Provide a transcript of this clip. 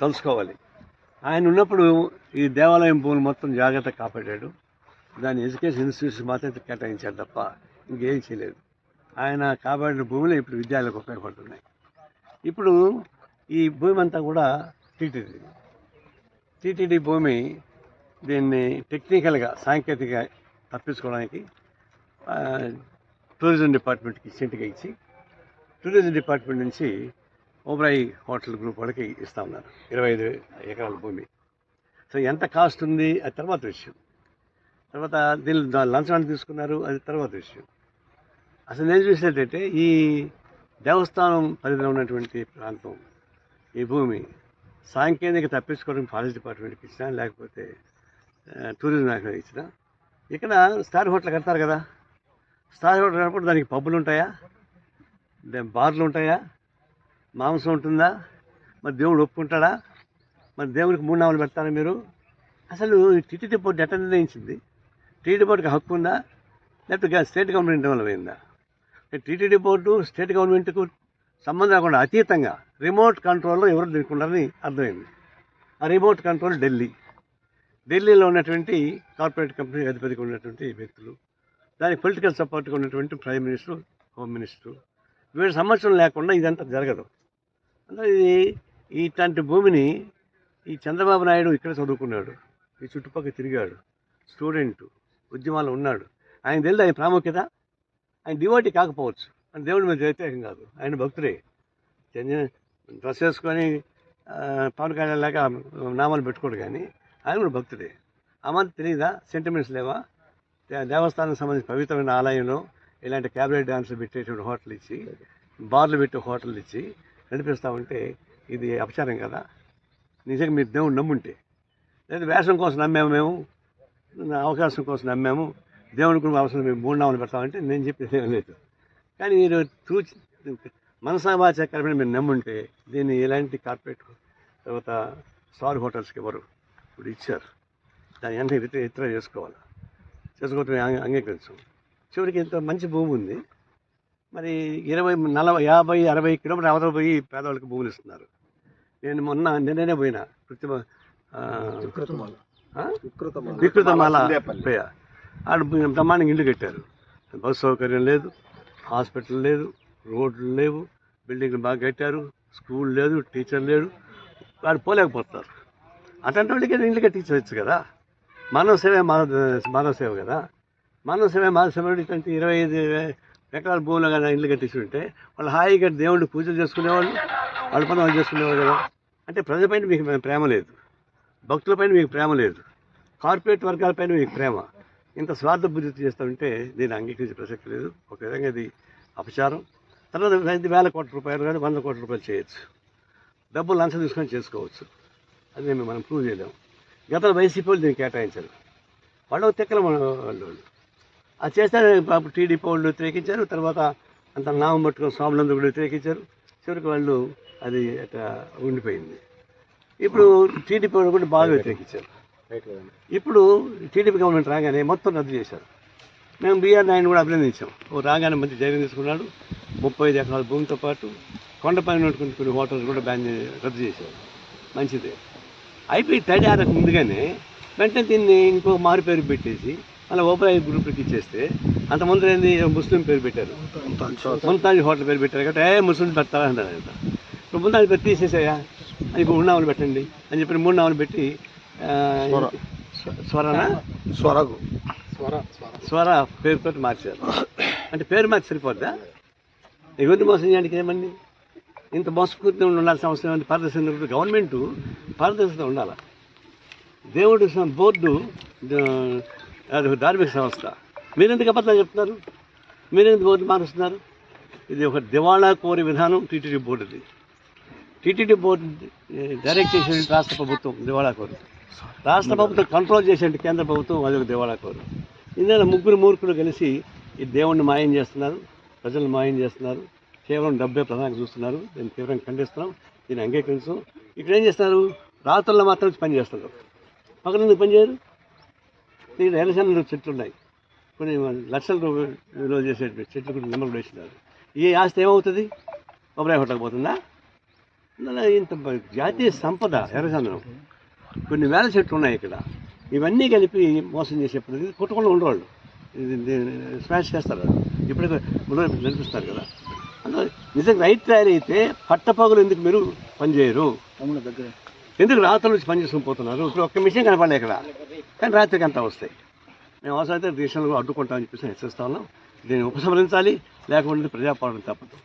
తలుసుకోవాలి ఆయన ఉన్నప్పుడు ఈ దేవాలయం భూములు మొత్తం జాగ్రత్త కాపాడాడు. దాని ఎడ్యుకేషన్ ఇన్స్టిట్యూట్స్ మాత్రం కేటాయించాడు తప్ప ఇంకేం చేయలేదు. ఆయన కాపాడిన భూములు ఇప్పుడు విద్యాలయాలకు ఉపయోగపడుతున్నాయి. ఇప్పుడు ఈ భూమి అంతా కూడా టీటీడీ. టీటీడీ భూమి దీన్ని టెక్నికల్గా సాంకేతిక తప్పించుకోవడానికి టూరిజం డిపార్ట్మెంట్కి ఇచ్చింటిగా ఇచ్చి టూరిజం డిపార్ట్మెంట్ నుంచి ఓబ్రాయి హోటల్ గ్రూప్ వాళ్ళకి ఇస్తా ఉన్నారు. ఇరవై ఐదు ఎకరాల భూమి. సో ఎంత కాస్ట్ ఉంది అది తర్వాత విషయం. తర్వాత దీన్ని దా- లంచాన్ని తీసుకున్నారు అది తర్వాత విషయం. అసలు నేను చూసినట్టయితే ఈ దేవస్థానం పరిధిలో ఉన్నటువంటి ప్రాంతం ఈ భూమి సాంకేతిక తప్పించుకోవడం ఫారెస్ట్ డిపార్ట్మెంట్కి ఇచ్చినా లేకపోతే టూరిజం శాఖ ఇచ్చినా ఇక్కడ స్టార్ హోటల్ కడతారు కదా. స్టార్ హోటల్ కట్టినప్పుడు దానికి పబ్బులు ఉంటాయా? దా- బార్లు ఉంటాయా? మాంసం ఉంటుందా? మరి దేవుడు ఒప్పుకుంటాడా? మరి దేవుడికి మూడు నామలు పెడతారా మీరు? అసలు టీటీడీ బోర్డు ఎట్లా నిర్ణయించింది? టీటీడీ బోర్డుకి హక్కు ఉందా? లేకపోతే స్టేట్ గవర్నమెంట్ వల్ల పోయిందా? టీటీడీ బోర్డు స్టేట్ గవర్నమెంట్కు సంబంధం లేకుండా అతీతంగా రిమోట్ కంట్రోల్లో ఎవరు తినుకుంటారని అర్థమైంది. ఆ రిమోట్ కంట్రోల్ ఢిల్లీ. ఢిల్లీలో ఉన్నటువంటి కార్పొరేట్ కంపెనీ అధిపతిగా ఉన్నటువంటి వ్యక్తులు దానికి పొలిటికల్ సపోర్ట్గా ఉన్నటువంటి ప్రైమ్ మినిస్టర్ హోమ్ మినిస్టర్. వీళ్ళ సంవత్సరం లేకుండా ఇదంతా జరగదు. ఇది ఇట్లాంటి భూమిని ఈ చంద్రబాబు నాయుడు ఇక్కడ చదువుకున్నాడు. ఈ చుట్టుపక్కల తిరిగాడు. స్టూడెంట్ ఉద్యమాలు ఉన్నాడు. ఆయన తెలియదు ఆయన ప్రాముఖ్యత? ఆయన డివోటీ కాకపోవచ్చు. ఆయన దేవుడి మీద వ్యతిరేకం కాదు. ఆయన భక్తుడే. డ్రెస్ వేసుకొని పవన్ కళ్యాణ్ లాగా నామాలు పెట్టుకోడు కానీ ఆయన కూడా భక్తుడే. అమంత తెలియదా సెంటిమెంట్స్ లేవా? దేవస్థానానికి సంబంధించిన పవిత్రమైన ఆలయంలో ఇలాంటి క్యాబినెట్ డాన్స్లు పెట్టేటువంటి హోటల్ ఇచ్చి బార్లు పెట్టే హోటల్ ఇచ్చి నడిపిస్తూ ఉంటే ఇది అపచారం కదా. నిజంగా మీరు దేవుడు నమ్ముంటే. లేదా వేషం కోసం నమ్మాము మేము అవకాశం కోసం నమ్మాము దేవుని కూడా అవసరం మేము మూడు నామలు పెడతామంటే నేను చెప్పేది ఏం లేదు. కానీ మీరు తూచి మనసావాచ మీరు నమ్ముంటే దీన్ని ఎలాంటి కార్పొరేట్ తర్వాత స్టార్ హోటల్స్కి ఎవరు ఇప్పుడు ఇచ్చారు. దాని వెంటనే ఇతర ఇతర చేసుకోవాలి? చేసుకోవటం అంగీ- అంగీకరించు. చివరికి ఇంత మంచి భూమి ఉంది. మరి ఇరవై నలభై యాభై అరవై కిలోమీటర్ అవతల పోయి పేదవాళ్ళకి భూములు ఇస్తున్నారు. నేను మొన్న నిన్ననే పోయినా కృత్రిమ? వికృతమాల. పోయా. ఆడ బ్రహ్మాండంగా ఇల్లు కట్టారు. బస్సు సౌకర్యం లేదు హాస్పిటల్ లేదు రోడ్లు లేవు బిల్డింగ్లు బాగా కట్టారు స్కూల్ లేదు టీచర్ లేడు వాడు పోలేకపోతారు అట్లాంటి వాళ్ళకి ఇల్లు కట్టించవచ్చు కదా. మానవ సేవ మానవ మానవ సేవ కదా. మానవ సేవ మానవ సేవ ఇట్లాంటి ఇరవై ఐదు ఎకరాల భూమిలో కానీ ఇల్లు కట్టించుంటే వాళ్ళు హాయిగా దేవుడిని పూజలు చేసుకునేవాళ్ళు వాళ్ళ పని వాళ్ళు చేసుకునేవాళ్ళు కదా. అంటే ప్రజలపైన మీకు ప్రేమ లేదు. భక్తులపైన మీకు ప్రేమ లేదు. కార్పొరేట్ వర్గాలపైన మీకు ప్రేమ. ఇంత స్వార్థ బుద్ధి చేస్తామంటే దీన్ని అంగీకరించే ప్రసక్తి లేదు. ఒక విధంగా ఇది అపచారం. తర్వాత ఐదు వేల కోట్ల రూపాయలు కానీ వంద కోట్ల రూపాయలు చేయొచ్చు. డబ్బులు లంచం తీసుకొని చేసుకోవచ్చు. అది మేము మనం ప్రూవ్ చేయలేము. గతంలో వైసీపీ వాళ్ళు దీన్ని కేటాయించారు. వాళ్ళు తెక్కల వాళ్ళు అది చేస్తే టీడీపీ వాళ్ళు వ్యతిరేకించారు తర్వాత అంత నామం పట్టుకుని స్వాములందరూ కూడా వ్యతిరేకించారు చివరికి వాళ్ళు అది అట్లా ఉండిపోయింది. ఇప్పుడు టీడీపీ వాళ్ళు కూడా బాగా వ్యతిరేకించారు ఇప్పుడు టీడీపీ గవర్నమెంట్ రాగానే మొత్తం రద్దు చేశారు. మేము బీఆర్ నాయుడు కూడా అభినందించాం. ఓ రాగానే మంచి ధైర్యం తీసుకున్నాడు. ముప్పై ఐదు ఎకరాల భూమితో పాటు కొండపైన ఉన్నటువంటి కొన్ని హోటల్స్ కూడా బ్యాన్ రద్దు చేశారు. మంచిదే. అయిపోయి తడియారకు ముందుగానే వెంటనే దీన్ని ఇంకో మారు పేరు పెట్టేసి అలా ఓపెన్ గ్రూప్కి ఇచ్చేస్తే అంత ముందు ఏంది ముస్లిం పేరు పెట్టారు. ముంతాజ్ హోటల్ పేరు పెట్టారు కాబట్టి ఏ ముస్లిం పెడతారా అంటారు అంత. ఇప్పుడు ముంతాజ్ పేరు తీసేసాయా? అది ఇప్పుడు మూడు నామలు పెట్టండి. అని చెప్పి మూడు నామలు పెట్టి స్వరనా? స్వరగు స్వర పేరుతో మార్చారు. అంటే పేరు మార్చి సరిపోద్దా? ఎవరిని మోసం చేయడానికి ఏమండి? ఇంత మోసపూర్తి ఉండాల్సిన అవసరం ఏంటి పారదర్శక గవర్నమెంట్ పారదర్శకత ఉండాలి? దేవుడు స- బోర్డు అది ఒక ధార్మిక సంస్థ. మీరెందుకు అబద్ధాలు చెప్తున్నారు? మీరెందుకు ఓటు మారుస్తున్నారు? ఇది ఒక దివాళా కోరి విధానం టీటీడీ బోర్డుది. టీటీడీ బోర్డు డైరెక్ట్ చేసే రాష్ట్ర ప్రభుత్వం దివాళా కోరు. రాష్ట్ర ప్రభుత్వం కంట్రోల్ చేసే కేంద్ర ప్రభుత్వం అది ఒక దివాళా కోరు. ఇందులో ముగ్గురు మూర్ఖులు కలిసి ఈ దేవుణ్ణి మాయం చేస్తున్నారు ప్రజలను మాయం చేస్తున్నారు కేవలం డబ్బే ప్రధానంగా చూస్తున్నారు. దీన్ని తీవ్రంగా ఖండిస్తున్నాం దీన్ని అంగీకరించం. ఇక్కడ ఏం చేస్తున్నారు? రాత్రుల్లో మాత్రం పని చేస్తున్నారు. పక్కన ఎందుకు పని చేయరు? ఇక్కడ ఎర్రచంద్ర చెట్లు ఉన్నాయి కొన్ని లక్షల రూపాయలు విలువ చేసే చెట్లు కొన్ని నెంబర్ కూడా వేసినారు. ఈ ఆస్తి ఏమవుతుంది? కొబ్బరి హోటల్ పోతుందా? ఇంత జాతీయ సంపద ఎర్రచందనం కొన్ని వేల చెట్లు ఉన్నాయి ఇక్కడ. ఇవన్నీ కలిపి మోసం చేసేప్పుడు ఇది కొట్టకుండా ఉండేవాళ్ళు. ఇది స్మాష్ చేస్తారు. ఇప్పుడే నడిపిస్తారు కదా. అందులో నిజంగా రైట్ తయారైతే అయితే పట్టపగులు ఎందుకు మీరు పనిచేయరు? ఎందుకు రాత్రి నుంచి పనిచేసుకుని పోతున్నారు? ఇప్పుడు ఒక్క మిషన్ కనపడలే ఇక్కడ. కానీ రాత్రికి అంతా వస్తాయి. మేము అవసరమైతే దేశంలో అడ్డుకుంటామని చెప్పేసి హెచ్చరిస్తా ఉన్నాం. దీన్ని ఉపసంహరించాలి లేకుంటే ప్రజాపాలన తప్పదు.